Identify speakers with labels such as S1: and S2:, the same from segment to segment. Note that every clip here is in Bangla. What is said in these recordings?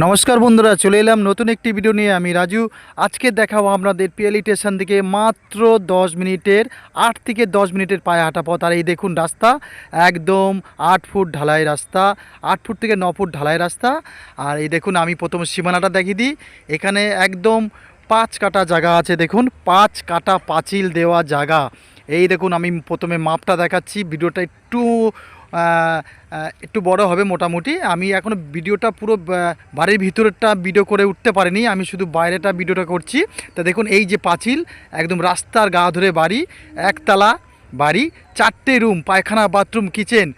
S1: নমস্কার বন্ধুরা, চলে এলাম নতুন একটি ভিডিও নিয়ে। আমি রাজু। আজকে দেখাবো আপনাদের পিএলই স্টেশন থেকে মাত্র দশ মিনিটের, আট থেকে দশ মিনিটের পায়ে হাঁটা পথ। আর এই দেখুন রাস্তা, একদম আট ফুট ঢালাই রাস্তা, আট ফুট থেকে ন ফুট ঢালাই রাস্তা। আর এই দেখুন, আমি প্রথম সীমানাটা দেখিয়ে দিই। এখানে একদম পাঁচ কাটা জায়গা আছে, দেখুন। পাঁচ কাটা পাঁচিল দেওয়া জায়গা। এই দেখুন, আমি প্রথমে মাপটা দেখাচ্ছি। ভিডিওটা একটু একটু বড় হবে মোটামুটি। আমি এখনও ভিডিওটা পুরো বাড়ির ভিতরেরটা ভিডিও করে উঠতে পারিনি। আমি শুধু বাইরেটা ভিডিওটা করছি। তা দেখুন, এই যে পাঁচিল, একদম রাস্তার গা ধরে বাড়ি, একতলা বাড়ি, চারটে রুম পায়খানা বাথরুম কিচেন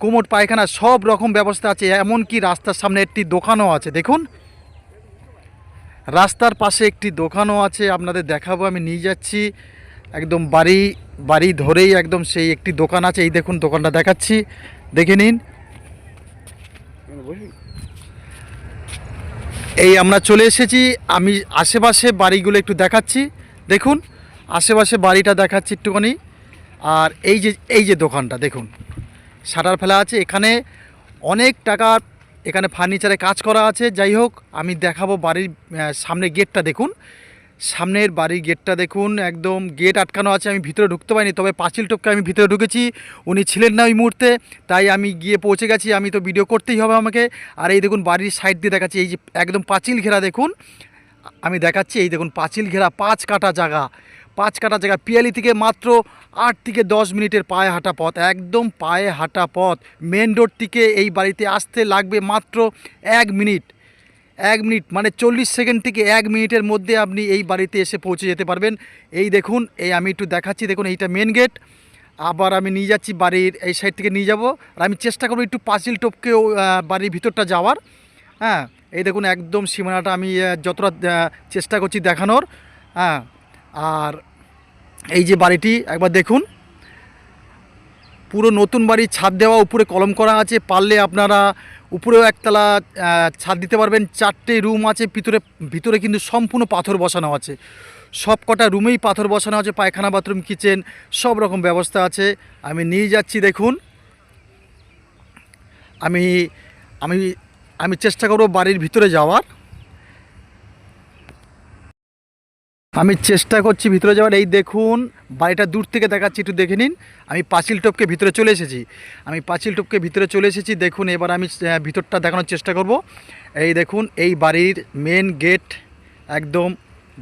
S1: কোমোট, পায়খানা, সব রকম ব্যবস্থা আছে। এমনকি রাস্তার সামনে একটি দোকানও আছে। দেখুন, রাস্তার পাশে একটি দোকানও আছে। আপনাদের দেখাবো, আমি নিয়ে যাচ্ছি। একদম বাড়ি বাড়ি ধরেই একদম সেই একটি দোকান আছে, এই দেখুন দোকানটা দেখাচ্ছি, দেখে নিন। এই আমরা চলে এসেছি, আমি আশেপাশে বাড়িগুলো একটু দেখাচ্ছি, দেখুন, আশেপাশে বাড়িটা দেখাচ্ছি একটুখানি, আর এই যে এই যে দোকানটা, দেখুন, শাটার ফেলা আছে, এখানে অনেক টাকার এখানে ফার্নিচারে কাজ করা আছে, যাই হোক, আমি দেখাবো বাড়ির সামনে গেটটা, দেখুন সামনের বাড়ির গেটটা দেখুন, একদম গেট আটকানো আছে, আমি ভিতরে ঢুকতে পারিনি, তবে পাঁচিল টপকে আমি ভিতরে ঢুকেছি, উনি ছিলেন না ওই মুহূর্তে, তাই আমি গিয়ে পৌঁছে গেছি, আমি তো ভিডিও করতেই হবে আমাকে। আর এই দেখুন বাড়ির সাইড দিয়ে দেখাচ্ছি, এই যে একদম পাঁচিল ঘেরা দেখুন, আমি দেখাচ্ছি, এই দেখুন পাঁচিল ঘেরা পাঁচ কাটা জায়গা, পাঁচ কাটা জায়গা, পিয়ালি থেকে মাত্র আট থেকে দশ মিনিটের পায়ে হাঁটা পথ, একদম পায়ে হাঁটা পথ। মেন রোড থেকে এই বাড়িতে আসতে লাগবে মাত্র এক মিনিট। এক মিনিট মানে চল্লিশ সেকেন্ড থেকে এক মিনিটের মধ্যে আপনি এই বাড়িতে এসে পৌঁছে যেতে পারবেন। এই দেখুন এই আমি একটু দেখাচ্ছি দেখুন এইটা মেন গেট আবার আমি নিয়ে যাচ্ছি বাড়ির এই সাইড থেকে নিয়ে যাব। আর আমি চেষ্টা করব একটু পাঁচিল টপকে ও, আহ, বাড়ির ভিতরটা যাওয়ার। হ্যাঁ এই দেখুন একদম সীমানাটা আমি যতটা চেষ্টা করছি দেখানোর। হ্যাঁ আর এই যে বাড়িটি একবার দেখুন। পুরো নতুন বাড়ি ছাদ দেওয়া, উপরে কলম করা আছে, পারলে আপনারা উপরেও একতলা ছাদ দিতে পারবেন। চারটে রুম আছে, ভিতরে ভিতরে কিন্তু সম্পূর্ণ পাথর বসানো আছে। সব কটা রুমেই পাথর বসানো আছে, পায়খানা, বাথরুম, কিচেন, সব রকম ব্যবস্থা আছে। আমি নিয়ে যাচ্ছি, দেখুন। আমি আমি আমি চেষ্টা করব বাড়ির ভিতরে যাওয়ার। আমি চেষ্টা করছি ভিতরে যাওয়ার। এই দেখুন বাড়িটা দূর থেকে দেখাচ্ছি, একটু দেখে নিন। আমি পাঁচিল টপকে ভিতরে চলে এসেছি। আমি পাঁচিল টপকে ভিতরে চলে এসেছি। দেখুন, এবার আমি ভিতরটা দেখানোর চেষ্টা করব। এই দেখুন, এই বাড়ির মেন গেট একদম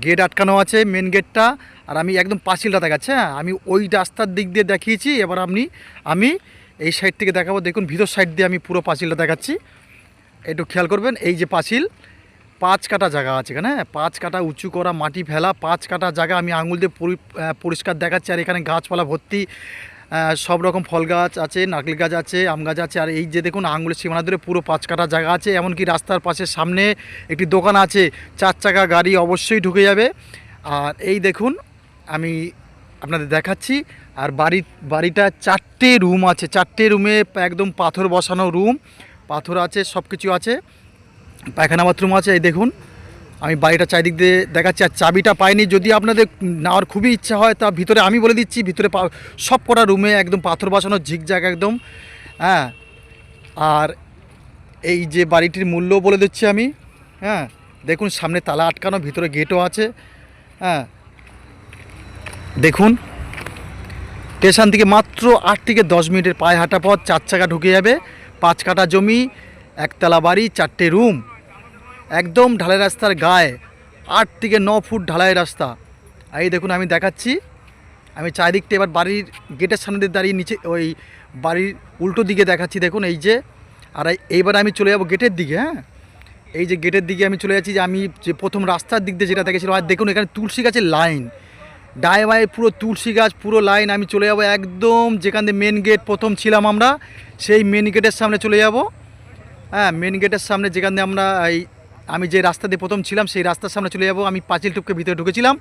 S1: গেট আটকানো আছে মেন গেটটা আর আমি একদম পাঁচিলটা দেখাচ্ছি হ্যাঁ? আমি ওই রাস্তার দিক দিয়ে দেখিয়েছি। এবার আপনি, আমি এই সাইড থেকে দেখাবো। দেখুন, ভিতর সাইড দিয়ে আমি পুরো পাঁচিলটা দেখাচ্ছি। একটু খেয়াল করবেন, এই যে পাঁচিল পাঁচ কাটা জায়গা আছে এখানে হ্যাঁ? পাঁচ কাটা উঁচু করা মাটি ফেলা, পাঁচ কাটা জায়গা আমি আঙুল দিয়ে পরিষ্কার দেখাচ্ছি। আর এখানে গাছপালা ভর্তি সব রকম ফল গাছ আছে, নারকেল গাছ আছে, আম গাছ আছে। আর এই যে দেখুন, আঙুলের সীমানা ধরে পুরো পাঁচ কাটা জায়গা আছে। এমনকি রাস্তার পাশে সামনে একটি দোকান আছে, চার চাকা গাড়ি অবশ্যই ঢুকে যাবে। আর এই দেখুন, আমি আপনাদের দেখাচ্ছি। আর বাড়ি, বাড়িটা চারটে রুম আছে, চারটে রুমে একদম পাথর বসানো রুম। পাথর আছে সব কিছু আছে। পায়খানা বাথরুম আছে, এই দেখুন। আমি বাড়িটা চারিদিক দিয়ে দেখাচ্ছি, আর চাবিটা পাইনি। যদি আপনাদের নেওয়ার খুবই ইচ্ছা হয়, তা ভিতরে আমি বলে দিচ্ছি, ভিতরে সব কটা রুমে একদম পাথর বসানো, ঝিকঝাক একদম। হ্যাঁ? আর এই যে বাড়িটির মূল্য বলে দিচ্ছি আমি হ্যাঁ? দেখুন, সামনে তালা আটকানো, ভিতরে গেটও আছে হ্যাঁ? দেখুন, স্টেশন থেকে মাত্র আট থেকে দশ মিনিটের পায়ে হাঁটা পথ, চার চাকা ঢুকে যাবে, পাঁচ কাটা জমি, একতলা বাড়ি, চারটে রুম। একদম ঢালাই রাস্তার গায়ে, আট থেকে ন ফুট ঢালাই রাস্তা। এই দেখুন, আমি দেখাচ্ছি। আমি চারিদিকটা এবার বাড়ির গেটের সামনে দিয়ে দাঁড়িয়ে নিচে, ওই বাড়ির উল্টো দিকে দেখাচ্ছি, দেখুন, এই যে। আর এই- এইবার আমি চলে যাব গেটের দিকে হ্যাঁ? এই যে গেটের দিকে আমি চলে যাচ্ছি যে আমি যে প্রথম রাস্তার দিক দিয়ে যেটা দেখেছিলাম, আর দেখুন, এখানে তুলসী গাছের লাইন। ডায়ে বায়ে পুরো তুলসী গাছ, পুরো লাইন। আমি চলে যাব একদম যেখান দিয়ে মেন গেট প্রথম ছিলাম আমরা, সেই মেন গেটের সামনে চলে যাব। হ্যাঁ মেন গেটের সামনে যেখান দিয়ে আমরা এই আমি যে রাস্তা দিয়ে প্রথম ছিলাম, সেই রাস্তার সামনে চলে যাব। আমি পাঁচিল টুপকে ভিতরে ঢুকেছিলাম।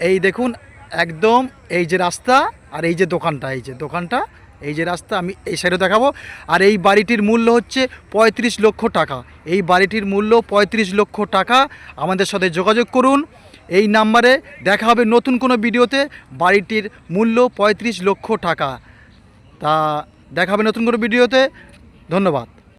S1: এই দেখুন, একদম এই যে রাস্তা আর এই যে দোকানটা, এই যে দোকানটা, এই যে রাস্তা, আমি এই সাইডে দেখাবো। আর এই বাড়িটির মূল্য হচ্ছে পঁয়ত্রিশ লক্ষ টাকা। এই বাড়িটির মূল্য পঁয়ত্রিশ লক্ষ টাকা। আমাদের সাথে যোগাযোগ করুন। এই নাম্বারে দেখা হবে নতুন কোনো ভিডিওতে। বাড়িটির মূল্য পঁয়ত্রিশ লক্ষ টাকা। তা দেখা হবে নতুন কোনো ভিডিওতে। ধন্যবাদ।